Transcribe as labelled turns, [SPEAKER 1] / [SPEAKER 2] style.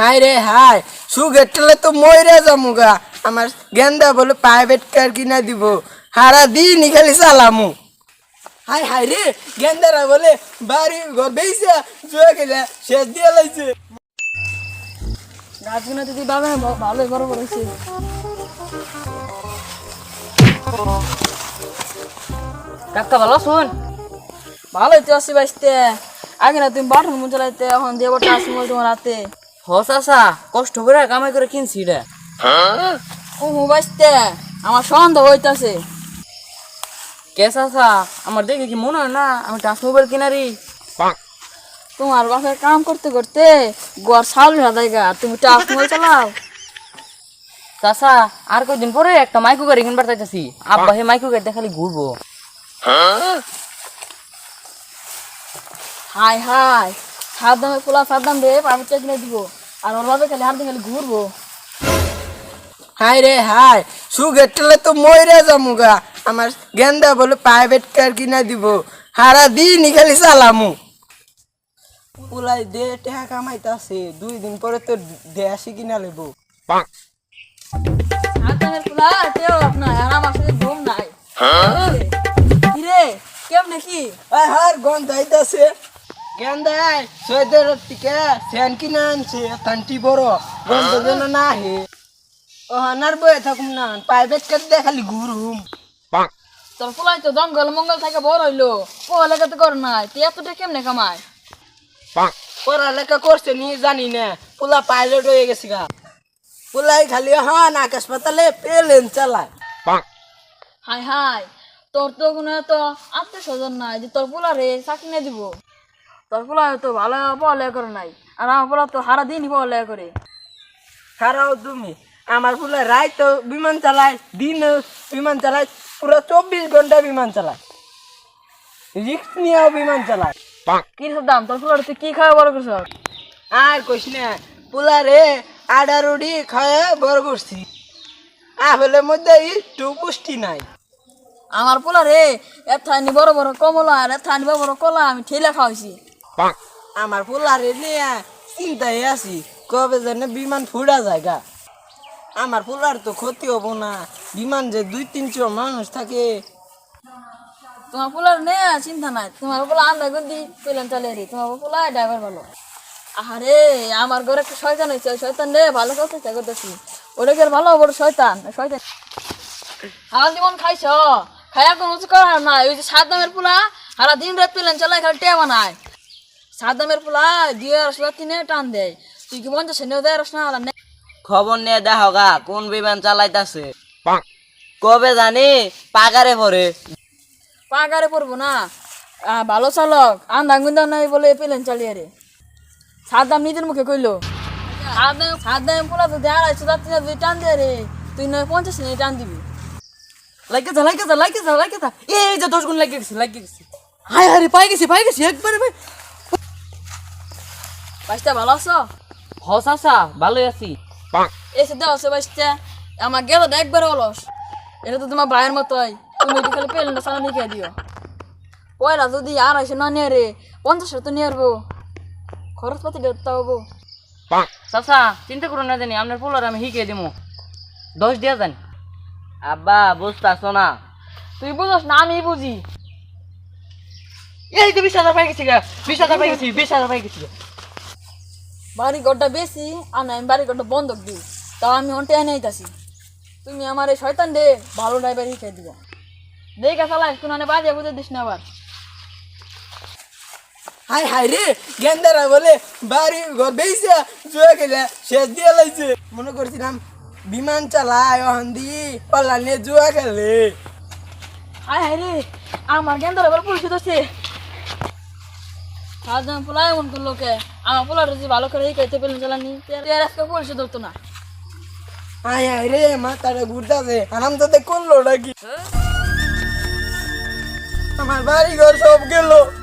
[SPEAKER 1] High রে high সুগের টেলে তো মইরা যামুগা। আমার গেন্দা বলে প্রাইভেট কার কিনা দিব। হারা দিনই খালি চালামু। হাই হাই রে, গেন্দারা বলে বাড়ি ঘর বেইছে জুয়ে গেলে শেষ দিয়ে লাইছে।
[SPEAKER 2] গাছগুলো যদি বাবা ভালোই বড় বড় হয়েছে
[SPEAKER 3] কাকা ভালো শুন
[SPEAKER 2] ভালোই তো আসি বাইসতে আগে না তুমি বাটন মুন চালাইতে, এখন দিয়ে বটা আসি তোমার হাতে।
[SPEAKER 3] হ চাচা কষ্ট করে কামাই করে কিনছি রে।
[SPEAKER 2] ও মু বাইসতে আমার সন্দেহ হইতাছে।
[SPEAKER 3] কে চাচা আমার দেখে কি মনে হয় না আমি টাচ মোবাইল কিনারি?
[SPEAKER 2] তোমার বাপের কাম করতে করতে গোয়ার সাল হাদাইগা তুমি টাক মই চালাও।
[SPEAKER 3] চাচা আর কয়দিন পরে একটা মাইকো গাড়ি কিনবার চাইতেছি আব্বা হে মাইকো গাড়িতে খালি ঘুরবো।
[SPEAKER 2] হাই হাই সাত দামে পোলা সাত দাম দে পাঁচ কিনে দিব। আর ওর বাপে খালি খালি ঘুরবো।
[SPEAKER 1] হাই রে হাই। সুগের টেলে তো মইরা যামুগা আমার গেন্দা বলে প্রাইভেট কার কিনা দিব। হারা দিনই খালি চালামু। পুলাই দে টাকা কামাইতাছে। দুই দিন পরে তো দেশি কিনা লেবো
[SPEAKER 2] দামের পোলা তেও আপনার আর আমার সাথে ঘুম নাই। কিরে কেমনে কি?
[SPEAKER 1] হার গন্ধ আইতাছে। গেন্দাই সৈদের টিকে সেন কিনা আনছে তান্টি বড়। গন্ধ যেন না হে ও হানার বয়ে থাকুম না প্রাইভেট কার দিয়ে খালি ঘুরুম।
[SPEAKER 2] তোর পোলাই তো জঙ্গল মঙ্গল থেকে বড় হইল। পড়ালেখা তো কর নাই তুই এতটা কেমনে কামায়
[SPEAKER 1] পড়ালেখা করছে নি জানি না। পোলা পাইলট হয়ে গেছে গা। পোলাই খালি হন আকাশ পাতালে প্লেন চালায়
[SPEAKER 2] হাই হাই তোর তো কোনো তো আত্মীয় স্বজন নাই যে তোর পোলা রে চাকরি না দিব। তোর পোলা তো ভালো পড়ালেখা করে নাই আর আমার পোলা তো সারা দিনই পড়ালেখা করে।
[SPEAKER 1] খারাও তুমি আমার ফুলে রাত তো বিমান চালায় দিন বিমান চালায় পুরো চব্বিশ ঘণ্টা বিমান চালায়। রিক্স নিয়েও বিমান চালায়।
[SPEAKER 2] কি দাম তোর পোলা তুই কি খাওয়া বড় করছ
[SPEAKER 1] আর কইস না পোলা রে আডা রুডি খায় বড় করছি। আহলে মধ্যে একটু পুষ্টি নাই।
[SPEAKER 2] আমার পোলা রে এথানি বড় বড় কমলা আর এর এথানি বড় বড় কলা আমি ঠেলে খাওয়াইছি।
[SPEAKER 1] আমার পোলা রে নিয়ে চিন্তায় আছি কবে যেন বিমান ফুড়া জায়গা। আমার পোলার তো ক্ষতি হব না বিমান যে দুই তিনশো মানুষ থাকে।
[SPEAKER 2] তোমার পোলার নে চিন্তা নাই তোমার পোলা আন্দা গন্দি পেলেন চলে রে তোমার পোলা ড্রাইভার ভালো। আহারে আমার ঘরে একটা শয়তান হয়েছে শয়তান রে ভালো করতে চেষ্টা করতেছি ওটা কি আর ভালো বড় শয়তান শয়তান। আমার জীবন খাইছ খাইয়া কোনো কিছু করার নাই ওই যে সাত দামের পোলা সারা দিন রাত পেলেন চলে খালি টেয়া বানায়। সাত দামের পোলা দুই আড়াইশো তিনে টান দেয়। তুই কি মন চাচ্ছে নেও দেয় রসনা আলা নে।
[SPEAKER 3] খবর নিয়ে দেখো গা কোন বিমান চালাইতাছে। কবে জানি পাগারে পরে
[SPEAKER 2] পাগারে পড়ব না। আহ, ভালো চালক আন্দা গুন্দা নাই বলে পেলেন চালিয়ে রে। সাত দাম নিজের মুখে কইলো। সাত দাম সাত দাম পোলা যদি আড়াইশো যাত্রী যদি টান দিয়ে রে। তুই নয় পঞ্চাশ নিয়ে টান দিবি।
[SPEAKER 3] লাগে যা লাগে যা লাগে যা লাগে যা। এই যে দশ গুণ লাগে গেছে লাগে গেছে। হায় হায় পাই গেছি পাই গেছি একবারে ভাই
[SPEAKER 2] বাইশটা ভালো আছো?
[SPEAKER 3] হ চাচা ভালোই আছি।
[SPEAKER 2] এসে দেওয়া আছে বাইশটা আমার গেল একবার অলস। এটা তো তোমার ভাইয়ের মতোই। তুমি তো খালি পেলেনটা চালানি খেয়ে দিও? পয়লা যদি আড়াইশো না নিয়ে রে পঞ্চাশ তো নিয়ে আসব খরচপাতি দেখতে হব।
[SPEAKER 3] চাচা চিন্তা করুন না জানি আপনার পোলার আমি শিখিয়ে দিমু। দশ দিয়া জানি আব্বা বুঝতাছ না।
[SPEAKER 2] তুই বুঝোস না আমি বুঝি।
[SPEAKER 3] এই তো বিশ হাজার পাই গেছি বিশ হাজার পাই গেছি বিশ হাজার পাই গেছি।
[SPEAKER 2] বাড়ি ঘরটা বেশি আর না আমি বাড়ি ঘরটা বন্ধক দিই। তাও আমি অন্টে এনে আইতাছি। তুমি আমার এই শয়তান দে ভালো ড্রাইভার শিখে দিব। দেখে চালাই কোন বাজে বুঝে দিস না আবার।
[SPEAKER 1] হাই হাই রে গেন্দারা বলে বাড়ি ঘর বেইছে জুয়া গেলে শেষ দিয়ে লাইছে। মনে করছিলাম বিমান চালায় ওখান দি পাল্লা নিয়ে জুয়া খেলে।
[SPEAKER 2] হায় হায় রে আমার গেন্দার এবার পুলিশ ধরছে। সাধারণ পোলা এমন করল কে? আমার পোলার যদি ভালো করে খাইতে পেলেন চালানি তের আজকে পুলিশে ধরতো না?
[SPEAKER 1] আয় আয় রে মাথাটা ঘুরতেছে আরাম তো করল নাকি? আমার বাড়ি ঘর সব গেল।